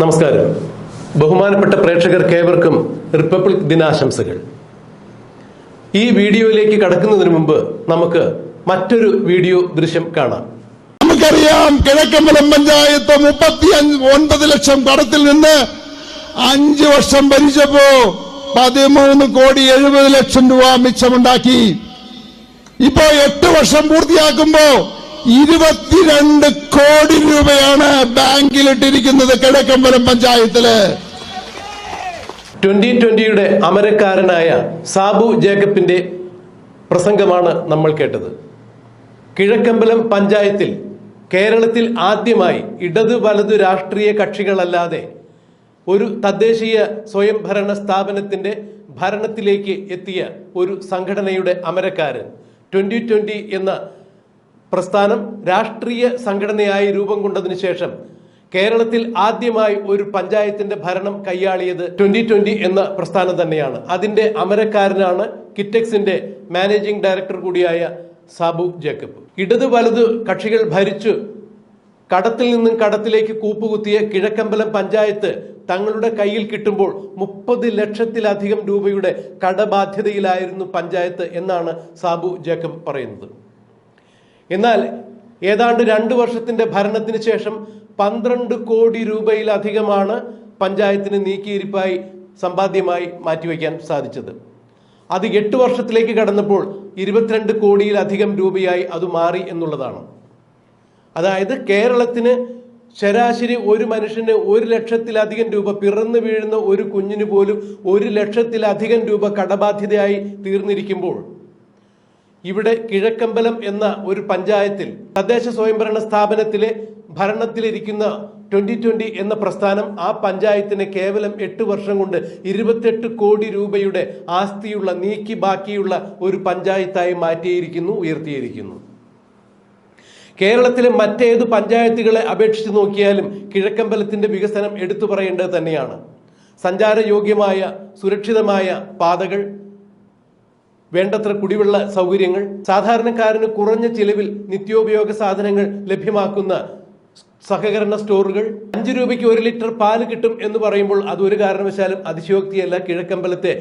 നമസ്കാരം. ബഹുമാനപ്പെട്ട പ്രേക്ഷകർക്ക് ഏവർക്കും റിപ്പബ്ലിക് ദിനാശംസകൾ. ഈ വീഡിയോയിലേക്ക് കടക്കുന്നതിന് മുമ്പ് നമുക്ക് മറ്റൊരു വീഡിയോ ദൃശ്യം കാണാം. നമുക്കറിയാം കിഴക്കമ്പലം പഞ്ചായത്ത് മുപ്പത്തി ഒൻപത് ലക്ഷം കടത്തിൽ നിന്ന് അഞ്ച് വർഷം ഭരിച്ചപ്പോ പതിമൂന്ന് കോടി എഴുപത് ലക്ഷം രൂപ മിച്ചമുണ്ടാക്കി. ഇപ്പോ എട്ട് വർഷം പൂർത്തിയാക്കുമ്പോ ഇരുപത്തിരണ്ട് കോടി രൂപയാണ് ബാങ്കിലിട്ടിരിക്കുന്നത് കിഴക്കമ്പലം പഞ്ചായത്തിൽ. ട്വന്റി ട്വന്റിയുടെ അമരക്കാരനായ സാബു ജേക്കബിന്റെ പ്രസംഗമാണ് നമ്മൾ കേട്ടത്. കിഴക്കമ്പലം പഞ്ചായത്തിൽ കേരളത്തിൽ ആദ്യമായി ഇടതു വലതു രാഷ്ട്രീയ കക്ഷികളല്ലാതെ ഒരു തദ്ദേശീയ സ്വയംഭരണ സ്ഥാപനത്തിന്റെ ഭരണത്തിലേക്ക് എത്തിയ ഒരു സംഘടനയുടെ അമരക്കാരൻ. ട്വന്റി ട്വന്റി എന്ന പ്രസ്ഥാനം രാഷ്ട്രീയ സംഘടനയായി രൂപം കൊണ്ടതിനു ശേഷം കേരളത്തിൽ ആദ്യമായി ഒരു പഞ്ചായത്തിന്റെ ഭരണം കൈയാളിയത് ട്വന്റി ട്വന്റി എന്ന പ്രസ്ഥാനം തന്നെയാണ്. അതിന്റെ അമരക്കാരനാണ് കിറ്റക്സിന്റെ മാനേജിംഗ് ഡയറക്ടർ കൂടിയായ സാബു ജേക്കബ്. ഇടത് വലത് കക്ഷികൾ ഭരിച്ചു കടത്തിൽ നിന്നും കടത്തിലേക്ക് കൂപ്പുകുത്തിയ കിഴക്കമ്പലം പഞ്ചായത്ത് തങ്ങളുടെ കയ്യിൽ കിട്ടുമ്പോൾ മുപ്പത് ലക്ഷത്തിലധികം രൂപയുടെ കടബാധ്യതയിലായിരുന്നു പഞ്ചായത്ത് എന്നാണ് സാബു ജേക്കബ് പറയുന്നത്. എന്നാൽ ഏതാണ്ട് രണ്ട് വർഷത്തിന്റെ ഭരണത്തിന് ശേഷം പന്ത്രണ്ട് കോടി രൂപയിലധികമാണ് പഞ്ചായത്തിന് നീക്കിയിരിപ്പായി സമ്പാദ്യമായി മാറ്റിവെക്കാൻ സാധിച്ചത്. അത് എട്ട് വർഷത്തിലേക്ക് കടന്നപ്പോൾ ഇരുപത്തിരണ്ട് കോടിയിലധികം രൂപയായി അത് മാറി എന്നുള്ളതാണ്. അതായത് കേരളത്തിന് ശരാശരി ഒരു മനുഷ്യന് ഒരു ലക്ഷത്തിലധികം രൂപ പിറന്നു വീഴുന്ന ഒരു കുഞ്ഞിന് പോലും ഒരു ലക്ഷത്തിലധികം രൂപ കടബാധ്യതയായി തീർന്നിരിക്കുമ്പോൾ ഇവിടെ കിഴക്കമ്പലം എന്ന ഒരു പഞ്ചായത്തിൽ തദ്ദേശ സ്വയംഭരണ സ്ഥാപനത്തിലെ ഭരണത്തിലിരിക്കുന്ന ട്വന്റി ട്വന്റി എന്ന പ്രസ്ഥാനം ആ പഞ്ചായത്തിന് കേവലം എട്ട് വർഷം കൊണ്ട് ഇരുപത്തെട്ട് കോടി രൂപയുടെ ആസ്തിയുള്ള നീക്കി ബാക്കിയുള്ള ഒരു പഞ്ചായത്തായി മാറ്റിയിരിക്കുന്നു ഉയർത്തിയിരിക്കുന്നു. കേരളത്തിലെ മറ്റേത് പഞ്ചായത്തുകളെ അപേക്ഷിച്ച് നോക്കിയാലും കിഴക്കമ്പലത്തിന്റെ വികസനം എടുത്തു പറയേണ്ടത് തന്നെയാണ്. സഞ്ചാരയോഗ്യമായ സുരക്ഷിതമായ പാതകൾ വേണ്ടത്ര കുടിവെള്ള സൗകര്യങ്ങൾ സാധാരണക്കാരന് കുറഞ്ഞ ചിലവിൽ നിത്യോപയോഗ സാധനങ്ങൾ ലഭ്യമാക്കുന്ന സഹകരണ സ്റ്റോറുകൾ അഞ്ചു രൂപയ്ക്ക് ഒരു ലിറ്റർ പാൽ കിട്ടും എന്ന് പറയുമ്പോൾ അത് ഒരു കാരണവശാലും അതിശയോക്തിയല്ല. കിഴക്കമ്പലത്തെ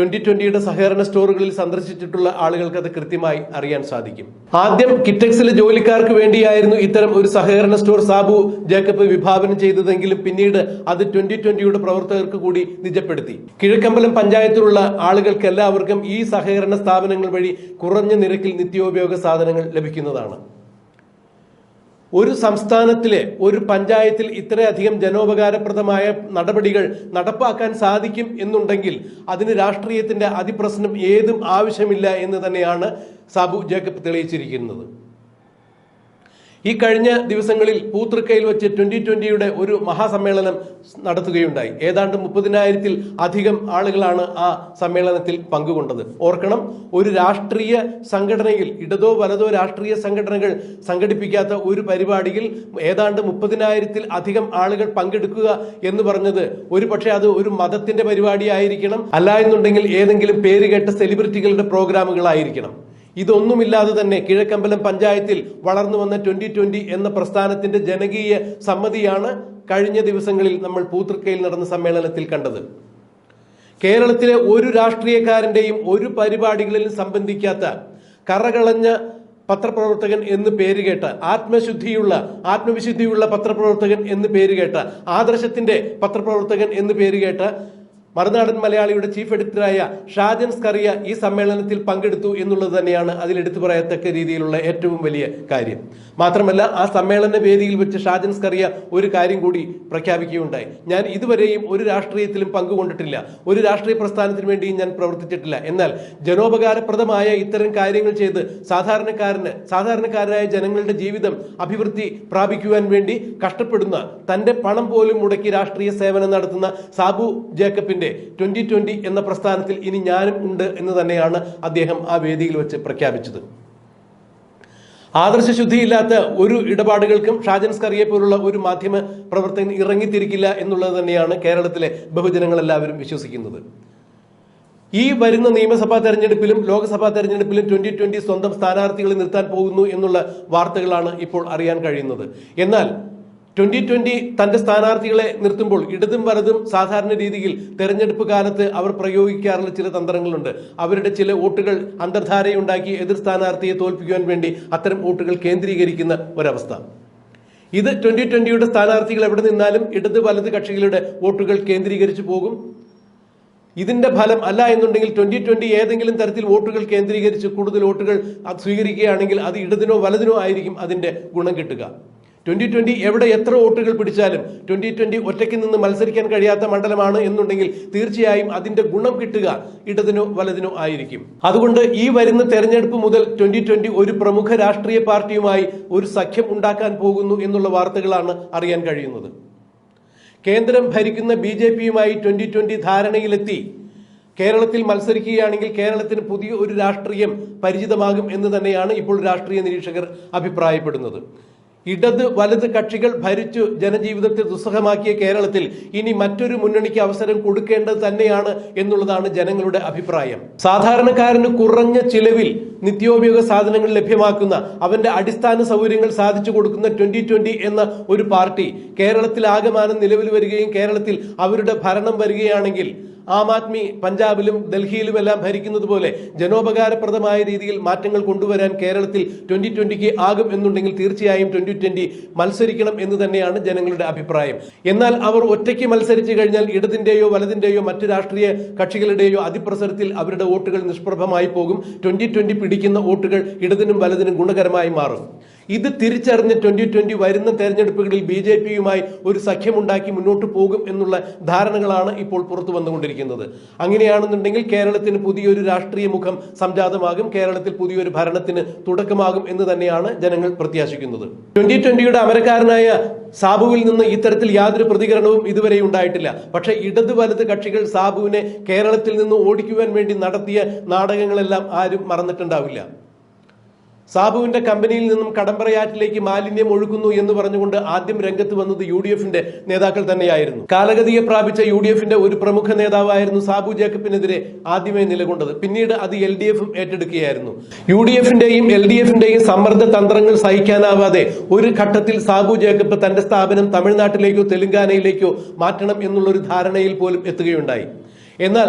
ട്വന്റി ട്വന്റിയുടെ സഹകരണ സ്റ്റോറുകളിൽ സന്ദർശിച്ചിട്ടുള്ള ആളുകൾക്ക് അത് കൃത്യമായി അറിയാൻ സാധിക്കും. ആദ്യം കിറ്റക്സിലെ ജോലിക്കാർക്ക് വേണ്ടിയായിരുന്നു ഇത്തരം ഒരു സഹകരണ സ്റ്റോർ സാബു ജേക്കബ് വിഭാവനം ചെയ്തതെങ്കിലും പിന്നീട് അത് ട്വന്റി ട്വന്റിയുടെ പ്രവർത്തകർക്ക് കൂടി നിജപ്പെടുത്തി. കിഴക്കമ്പലം പഞ്ചായത്തിലുള്ള ആളുകൾക്ക് എല്ലാവർക്കും ഈ സഹകരണ സ്ഥാപനങ്ങൾ വഴി കുറഞ്ഞ നിരക്കിൽ നിത്യോപയോഗ സാധനങ്ങൾ ലഭിക്കുന്നതാണ്. ഒരു സംസ്ഥാനത്തിലെ ഒരു പഞ്ചായത്തിൽ ഇത്രയധികം ജനോപകാരപ്രദമായ നടപടികൾ നടപ്പാക്കാൻ സാധിക്കും എന്നുണ്ടെങ്കിൽ അതിന് രാഷ്ട്രീയത്തിന്റെ അതിപ്രശ്നം ഏതും ആവശ്യമില്ല എന്ന് തന്നെയാണ് സാബു ജേക്കബ് തെളിയിച്ചിരിക്കുന്നത്. ഈ കഴിഞ്ഞ ദിവസങ്ങളിൽ പൂത്തൃക്കയിൽ വെച്ച് ട്വന്റി ട്വന്റിയുടെ ഒരു മഹാസമ്മേളനം നടത്തുകയുണ്ടായി. ഏതാണ്ട് മുപ്പതിനായിരത്തിൽ അധികം ആളുകളാണ് ആ സമ്മേളനത്തിൽ പങ്കുകൊണ്ടത്. ഓർക്കണം ഒരു രാഷ്ട്രീയ സംഘടനയിൽ ഇടതോ വലതോ രാഷ്ട്രീയ സംഘടനകൾ സംഘടിപ്പിക്കാത്ത ഒരു പരിപാടിയിൽ ഏതാണ്ട് മുപ്പതിനായിരത്തിൽ അധികം ആളുകൾ പങ്കെടുക്കുക എന്ന് പറഞ്ഞത് ഒരു പക്ഷേ അത് ഒരു മതത്തിന്റെ പരിപാടി ആയിരിക്കണം അല്ല എന്നുണ്ടെങ്കിൽ ഏതെങ്കിലും പേരുകേട്ട സെലിബ്രിറ്റികളുടെ പ്രോഗ്രാമുകളായിരിക്കണം. ഇതൊന്നുമില്ലാതെ തന്നെ കിഴക്കമ്പലം പഞ്ചായത്തിൽ വളർന്നു വന്ന ട്വന്റി ട്വന്റി എന്ന പ്രസ്ഥാനത്തിന്റെ ജനകീയ സമ്മതിയാണ് കഴിഞ്ഞ ദിവസങ്ങളിൽ നമ്മൾ പൂത്തൃക്കയിൽ നടന്ന സമ്മേളനത്തിൽ കണ്ടത്. കേരളത്തിലെ ഒരു രാഷ്ട്രീയക്കാരന്റെയും ഒരു പരിപാടികളിലും സംബന്ധിക്കാത്ത കറകളഞ്ഞ പത്രപ്രവർത്തകൻ എന്ന് പേര് കേട്ട ആത്മശുദ്ധിയുള്ള ആത്മവിശുദ്ധിയുള്ള പത്രപ്രവർത്തകൻ എന്ന് പേര് കേട്ട ആദർശത്തിന്റെ പത്രപ്രവർത്തകൻ എന്ന് പേരുകേട്ട മറുനാടൻ മലയാളിയുടെ ചീഫ് എഡിറ്ററായ ഷാജൻ സ്കറിയ ഈ സമ്മേളനത്തിൽ പങ്കെടുത്തു എന്നുള്ളത് തന്നെയാണ് അതിൽ എടുത്തു പറയത്തക്ക രീതിയിലുള്ള ഏറ്റവും വലിയ കാര്യം. മാത്രമല്ല ആ സമ്മേളന വേദിയിൽ വെച്ച് ഷാജൻ സ്കറിയ ഒരു കാര്യം കൂടി പ്രഖ്യാപിക്കുകയുണ്ടായി. ഞാൻ ഇതുവരെയും ഒരു രാഷ്ട്രീയത്തിലും പങ്കുകൊണ്ടിട്ടില്ല. ഒരു രാഷ്ട്രീയ പ്രസ്ഥാനത്തിന് വേണ്ടിയും ഞാൻ പ്രവർത്തിച്ചിട്ടില്ല. എന്നാൽ ജനോപകാരപ്രദമായ ഇത്തരം കാര്യങ്ങൾ ചെയ്ത് സാധാരണക്കാരന് സാധാരണക്കാരായ ജനങ്ങളുടെ ജീവിതം അഭിവൃദ്ധി പ്രാപിക്കുവാൻ വേണ്ടി കഷ്ടപ്പെടുന്ന തന്റെ പണം പോലും മുടക്കി രാഷ്ട്രീയ സേവനം നടത്തുന്ന സാബു ജേക്കബിന്റെ ട്വന്റി ട്വന്റി എന്ന പ്രസ്ഥാനത്തിൽ ഇനി ഞാനും ഉണ്ട് എന്ന് തന്നെയാണ് അദ്ദേഹം ആ വേദിയിൽ വെച്ച് പ്രഖ്യാപിച്ചത്. ആദർശ ആദർശശുദ്ധിയില്ലാത്ത ഒരു ഇടപാടുകൾക്കും ഷാജൻ സ്കറിയെ പോലുള്ള ഒരു മാധ്യമ പ്രവർത്തകൻ ഇറങ്ങിത്തിരിക്കില്ല എന്നുള്ളത് തന്നെയാണ് കേരളത്തിലെ ബഹുജനങ്ങളെല്ലാവരും വിശ്വസിക്കുന്നത്. ഈ വരുന്ന നിയമസഭാ തെരഞ്ഞെടുപ്പിലും ലോക്സഭാ തെരഞ്ഞെടുപ്പിലും ട്വന്റി ട്വന്റി സ്വന്തം സ്ഥാനാർത്ഥികളെ നിർത്താൻ പോകുന്നു എന്നുള്ള വാർത്തകളാണ് ഇപ്പോൾ അറിയാൻ കഴിയുന്നത്. എന്നാൽ ട്വന്റി ട്വന്റി തന്റെ സ്ഥാനാർത്ഥികളെ നിർത്തുമ്പോൾ ഇടതും വലതും സാധാരണ രീതിയിൽ തെരഞ്ഞെടുപ്പ് കാലത്ത് അവർ പ്രയോഗിക്കാറുള്ള ചില തന്ത്രങ്ങളുണ്ട്. അവരുടെ ചില വോട്ടുകൾ അന്തർധാരയുണ്ടാക്കി എതിർ സ്ഥാനാർത്ഥിയെ തോൽപ്പിക്കുവാൻ വേണ്ടി അത്തരം വോട്ടുകൾ കേന്ദ്രീകരിക്കുന്ന ഒരവസ്ഥ. ഇത് ട്വന്റി ട്വന്റിയുടെ സ്ഥാനാർത്ഥികൾ എവിടെ നിന്നാലും ഇടത് വലത് കക്ഷികളുടെ വോട്ടുകൾ കേന്ദ്രീകരിച്ചു പോകും. ഇതിന്റെ ഫലം അല്ല എന്നുണ്ടെങ്കിൽ ട്വന്റി ട്വന്റി ഏതെങ്കിലും തരത്തിൽ വോട്ടുകൾ കേന്ദ്രീകരിച്ച് കൂടുതൽ വോട്ടുകൾ സ്വീകരിക്കുകയാണെങ്കിൽ അത് ഇടതിനോ വലതിനോ ആയിരിക്കും അതിന്റെ ഗുണം കിട്ടുക. ട്വന്റി ട്വന്റി എവിടെ എത്ര വോട്ടുകൾ പിടിച്ചാലും ട്വന്റി ട്വന്റി ഒറ്റയ്ക്ക് നിന്ന് മത്സരിക്കാൻ കഴിയാത്ത മണ്ഡലമാണ് എന്നുണ്ടെങ്കിൽ തീർച്ചയായും അതിന്റെ ഗുണം കിട്ടുക ഇടതിനോ വലതിനോ ആയിരിക്കും. അതുകൊണ്ട് ഈ വരുന്ന തെരഞ്ഞെടുപ്പ് മുതൽ ട്വന്റി ട്വന്റി ഒരു പ്രമുഖ രാഷ്ട്രീയ പാർട്ടിയുമായി ഒരു സഖ്യം ഉണ്ടാക്കാൻ പോകുന്നു എന്നുള്ള വാർത്തകളാണ് അറിയാൻ കഴിയുന്നത്. കേന്ദ്രം ഭരിക്കുന്ന ബി ജെ പിയുമായി ട്വന്റി ട്വന്റി ധാരണയിലെത്തി. കേരളത്തിൽ മത്സരിക്കുകയാണെങ്കിൽ കേരളത്തിന് പുതിയ ഒരു രാഷ്ട്രീയം പരിചിതമാകും എന്ന് തന്നെയാണ് ഇപ്പോൾ രാഷ്ട്രീയ നിരീക്ഷകർ അഭിപ്രായപ്പെടുന്നത്. ഇടത് വലത് കക്ഷികൾ ഭരിച്ചു ജനജീവിതത്തെ ദുസ്സഹമാക്കിയ കേരളത്തിൽ ഇനി മറ്റൊരു മുന്നണിക്ക് അവസരം കൊടുക്കേണ്ടത് തന്നെയാണ് എന്നുള്ളതാണ് ജനങ്ങളുടെ അഭിപ്രായം. സാധാരണക്കാരന് കുറഞ്ഞ ചിലവിൽ നിത്യോപയോഗ സാധനങ്ങൾ ലഭ്യമാക്കുന്ന അവന്റെ അടിസ്ഥാന സൗകര്യങ്ങൾ സാധിച്ചു കൊടുക്കുന്ന ട്വന്റി ട്വന്റി എന്ന ഒരു പാർട്ടി കേരളത്തിൽ ആകമാനം നിലവിൽ വരികയും കേരളത്തിൽ അവരുടെ ഭരണം വരികയാണെങ്കിൽ ആം ആദ്മി പഞ്ചാബിലും ഡൽഹിയിലും എല്ലാം ഭരിക്കുന്നത് പോലെ ജനോപകാരപ്രദമായ രീതിയിൽ മാറ്റങ്ങൾ കൊണ്ടുവരാൻ കേരളത്തിൽ ട്വന്റി ട്വന്റിക്ക് ആകും എന്നുണ്ടെങ്കിൽ തീർച്ചയായും ട്വന്റി ട്വന്റി മത്സരിക്കണം എന്ന് തന്നെയാണ് ജനങ്ങളുടെ അഭിപ്രായം. എന്നാൽ അവർ ഒറ്റയ്ക്ക് മത്സരിച്ചു കഴിഞ്ഞാൽ ഇടതിന്റെയോ വലതിന്റെയോ മറ്റു രാഷ്ട്രീയ കക്ഷികളുടെയോ അതിപ്രസരത്തിൽ അവരുടെ വോട്ടുകൾ നിഷ്പ്രഭമായി പോകും. ട്വന്റി ട്വന്റി പിടിക്കുന്ന വോട്ടുകൾ ഇടതിനും വലതിനും ഗുണകരമായി മാറും. ഇത് തിരിച്ചറിഞ്ഞ് ട്വന്റി ട്വന്റി വരുന്ന തെരഞ്ഞെടുപ്പുകളിൽ ബി ജെ പിയുമായി ഒരു സഖ്യമുണ്ടാക്കി മുന്നോട്ട് പോകും എന്നുള്ള ധാരണകളാണ് ഇപ്പോൾ പുറത്തു വന്നുകൊണ്ടിരിക്കുന്നത്. അങ്ങനെയാണെന്നുണ്ടെങ്കിൽ കേരളത്തിന് പുതിയൊരു രാഷ്ട്രീയ മുഖം സംജാതമാകും കേരളത്തിൽ പുതിയൊരു ഭരണത്തിന് തുടക്കമാകും എന്ന് തന്നെയാണ് ജനങ്ങൾ പ്രത്യാശിക്കുന്നത്. ട്വന്റി ട്വന്റിയുടെ അമരക്കാരനായ സാബുവിൽ നിന്ന് ഇത്തരത്തിൽ യാതൊരു പ്രതികരണവും ഇതുവരെ ഉണ്ടായിട്ടില്ല. പക്ഷേ ഇടത് വലത് കക്ഷികൾ സാബുവിനെ കേരളത്തിൽ നിന്ന് ഓടിക്കുവാൻ വേണ്ടി നടത്തിയ നാടകങ്ങളെല്ലാം ആരും മറന്നിട്ടുണ്ടാവില്ല. സാബുവിന്റെ കമ്പനിയിൽ നിന്നും കടമ്പറയാറ്റിലേക്ക് മാലിന്യം ഒഴുക്കുന്നു എന്ന് പറഞ്ഞുകൊണ്ട് ആദ്യം രംഗത്ത് വന്നത് യു ഡി എഫിന്റെ നേതാക്കൾ തന്നെയായിരുന്നു. കാലഗതിയെ പ്രാപിച്ച യു ഡി എഫിന്റെ ഒരു പ്രമുഖ നേതാവായിരുന്നു സാബു ജേക്കബിനെതിരെ ആദ്യമേ നിലകൊണ്ടത്. പിന്നീട് അത് എൽ ഡി എഫും ഏറ്റെടുക്കുകയായിരുന്നു. യു ഡി എഫിന്റെയും എൽ ഡി എഫിന്റെയും സമ്മർദ്ദ തന്ത്രങ്ങൾ സഹിക്കാനാവാതെ ഒരു ഘട്ടത്തിൽ സാബു ജേക്കബ് തന്റെ സ്ഥാപനം തമിഴ്നാട്ടിലേക്കോ തെലങ്കാനയിലേക്കോ മാറ്റണം എന്നുള്ളൊരു ധാരണയിൽ പോലും എത്തുകയുണ്ടായി. എന്നാൽ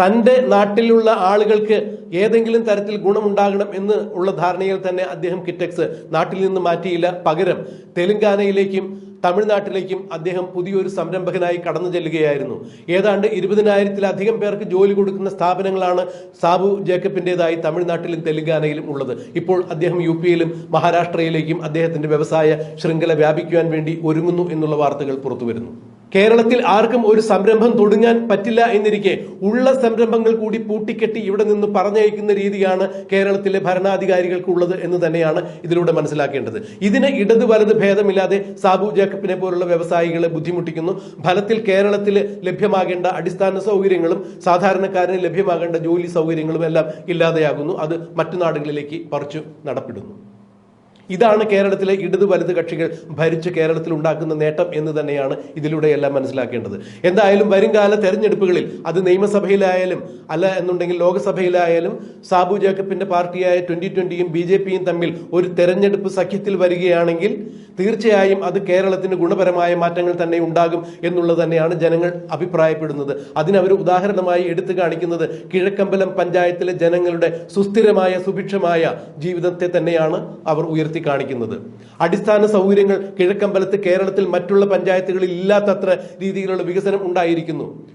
തന്റെ നാട്ടിലുള്ള ആളുകൾക്ക് ഏതെങ്കിലും തരത്തിൽ ഗുണമുണ്ടാകണം എന്ന് ഉള്ള ധാരണയിൽ തന്നെ അദ്ദേഹം കിറ്റക്സ് നാട്ടിൽ നിന്ന് മാറ്റിയില്ല. പകരം തെലങ്കാനയിലേക്കും തമിഴ്നാട്ടിലേക്കും അദ്ദേഹം പുതിയൊരു സംരംഭകനായി കടന്നു ചെല്ലുകയായിരുന്നു. ഏതാണ്ട് ഇരുപതിനായിരത്തിലധികം പേർക്ക് ജോലി കൊടുക്കുന്ന സ്ഥാപനങ്ങളാണ് സാബു ജേക്കബിന്റെതായി തമിഴ്നാട്ടിലും തെലങ്കാനയിലും ഉള്ളത്. ഇപ്പോൾ അദ്ദേഹം യു പിയിലും മഹാരാഷ്ട്രയിലേക്കും അദ്ദേഹത്തിന്റെ വ്യവസായ ശൃംഖല വ്യാപിക്കുവാൻ വേണ്ടി ഒരുങ്ങുന്നു എന്നുള്ള വാർത്തകൾ പുറത്തു വരുന്നു കേരളത്തിൽ ആർക്കും ഒരു സംരംഭം തുടങ്ങാൻ പറ്റില്ല എന്നിരിക്കെ ഉള്ള സംരംഭങ്ങൾ കൂടി പൂട്ടിക്കെട്ടി ഇവിടെ നിന്ന് പറഞ്ഞയക്കുന്ന രീതിയാണ് കേരളത്തിലെ ഭരണാധികാരികൾക്കുള്ളത് എന്ന് തന്നെയാണ് ഇതിലൂടെ മനസ്സിലാക്കേണ്ടത്. ഇതിന് ഇടത് വലത് ഭേദമില്ലാതെ സാബു ജേക്കബിനെ പോലുള്ള വ്യവസായികളെ ബുദ്ധിമുട്ടിക്കുന്നു. ഫലത്തിൽ കേരളത്തിൽ ലഭ്യമാകേണ്ട അടിസ്ഥാന സൗകര്യങ്ങളും സാധാരണക്കാരന് ലഭ്യമാകേണ്ട ജോലി സൗകര്യങ്ങളും എല്ലാം ഇല്ലാതെയാകുന്നു. അത് മറ്റു നാടുകളിലേക്ക് പറിച്ചു നടപ്പിടുന്നു. ഇതാണ് കേരളത്തിലെ ഇടത് വലത് കക്ഷികൾ ഭരിച്ച് കേരളത്തിൽ ഉണ്ടാക്കുന്ന നേട്ടം എന്ന് തന്നെയാണ് ഇതിലൂടെ എല്ലാം മനസ്സിലാക്കേണ്ടത്. എന്തായാലും വരുംകാല തെരഞ്ഞെടുപ്പുകളിൽ അത് നിയമസഭയിലായാലും അല്ല എന്നുണ്ടെങ്കിൽ ലോകസഭയിലായാലും സാബു ജേക്കബിന്റെ പാർട്ടിയായ ട്വന്റി ട്വന്റിയും ബി ജെ പിയും തമ്മിൽ ഒരു തെരഞ്ഞെടുപ്പ് സഖ്യത്തിൽ വരികയാണെങ്കിൽ തീർച്ചയായും അത് കേരളത്തിന് ഗുണപരമായ മാറ്റങ്ങൾ തന്നെ ഉണ്ടാകും എന്നുള്ളത് തന്നെയാണ് ജനങ്ങൾ അഭിപ്രായപ്പെടുന്നത്. അതിനവർ ഉദാഹരണമായി എടുത്തു കാണിക്കുന്നത് കിഴക്കമ്പലം പഞ്ചായത്തിലെ ജനങ്ങളുടെ സുസ്ഥിരമായ സുഭിക്ഷമായ ജീവിതത്തെ തന്നെയാണ് അവർ ഉയർത്തി കാണിക്കുന്നത്. അടിസ്ഥാന സൗകര്യങ്ങൾ കിഴക്കമ്പലത്ത് കേരളത്തിൽ മറ്റുള്ള പഞ്ചായത്തുകളിൽ ഇല്ലാത്തത്ര രീതിയിലുള്ള വികസനം ഉണ്ടായിരിക്കുന്നു.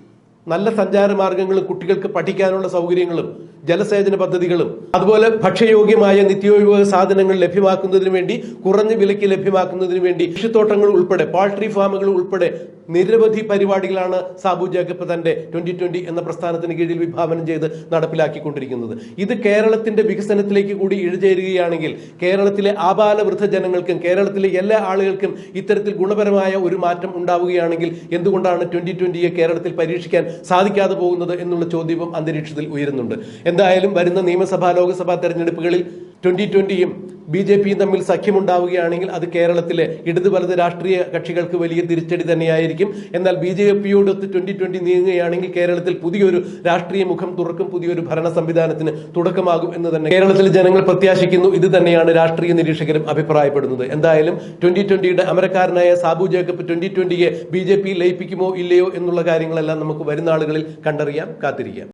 നല്ല സഞ്ചാര മാർഗങ്ങളും കുട്ടികൾക്ക് പഠിക്കാനുള്ള സൗകര്യങ്ങളും ജലസേചന പദ്ധതികളും അതുപോലെ ഭക്ഷ്യയോഗ്യമായ നിത്യോപയോഗ സാധനങ്ങൾ ലഭ്യമാക്കുന്നതിന് വേണ്ടി കുറഞ്ഞ വിലയ്ക്ക് ലഭ്യമാക്കുന്നതിന് വേണ്ടി കൃഷിത്തോട്ടങ്ങൾ ഉൾപ്പെടെ പോൾട്രി ഫാമുകൾ ഉൾപ്പെടെ നിരവധി പരിപാടികളാണ് സാബു ജേക്കബ് തന്റെ ട്വന്റി ട്വന്റി എന്ന പ്രസ്ഥാനത്തിന് കീഴിൽ വിഭാവനം ചെയ്ത് നടപ്പിലാക്കിക്കൊണ്ടിരിക്കുന്നത്. ഇത് കേരളത്തിന്റെ വികസനത്തിലേക്ക് കൂടി ഇഴചേരുകയാണെങ്കിൽ കേരളത്തിലെ ആബാലവൃദ്ധ ജനങ്ങൾക്കും കേരളത്തിലെ എല്ലാ ആളുകൾക്കും ഇത്തരത്തിൽ ഗുണപരമായ ഒരു മാറ്റം ഉണ്ടാവുകയാണെങ്കിൽ എന്തുകൊണ്ടാണ് ട്വന്റി ട്വന്റിയെ കേരളത്തിൽ പരീക്ഷിക്കാൻ സാധിക്കാതെ പോകുന്നത് എന്നുള്ള ചോദ്യവും അന്തരീക്ഷത്തിൽ ഉയരുന്നുണ്ട്. എന്തായാലും വരുന്ന നിയമസഭാ ലോക്സഭാ തെരഞ്ഞെടുപ്പുകളിൽ ട്വന്റി ട്വന്റിയും ബി ജെ പിയും തമ്മിൽ സഖ്യമുണ്ടാവുകയാണെങ്കിൽ അത് കേരളത്തിലെ ഇടത് വലത് രാഷ്ട്രീയ കക്ഷികൾക്ക് വലിയ തിരിച്ചടി തന്നെയായിരിക്കും. എന്നാൽ ബി ജെ പിയോടൊത്ത് ട്വന്റി ട്വന്റി നീങ്ങുകയാണെങ്കിൽ കേരളത്തിൽ പുതിയൊരു രാഷ്ട്രീയ മുഖം തുറക്കും പുതിയൊരു ഭരണ സംവിധാനത്തിന് തുടക്കമാകും എന്ന് തന്നെ കേരളത്തിലെ ജനങ്ങൾ പ്രത്യാശിക്കുന്നു. ഇത് തന്നെയാണ് രാഷ്ട്രീയ നിരീക്ഷകരും അഭിപ്രായപ്പെടുന്നത്. എന്തായാലും ട്വന്റി ട്വന്റിയുടെ അമരക്കാരനായ സാബു ജേക്കബ് ട്വന്റി ട്വന്റിയെ ബി ജെ പി ലയിപ്പിക്കുമോ ഇല്ലയോ എന്നുള്ള കാര്യങ്ങളെല്ലാം നമുക്ക് വരുന്ന ആളുകളിൽ കണ്ടറിയാം കാത്തിരിക്കാം.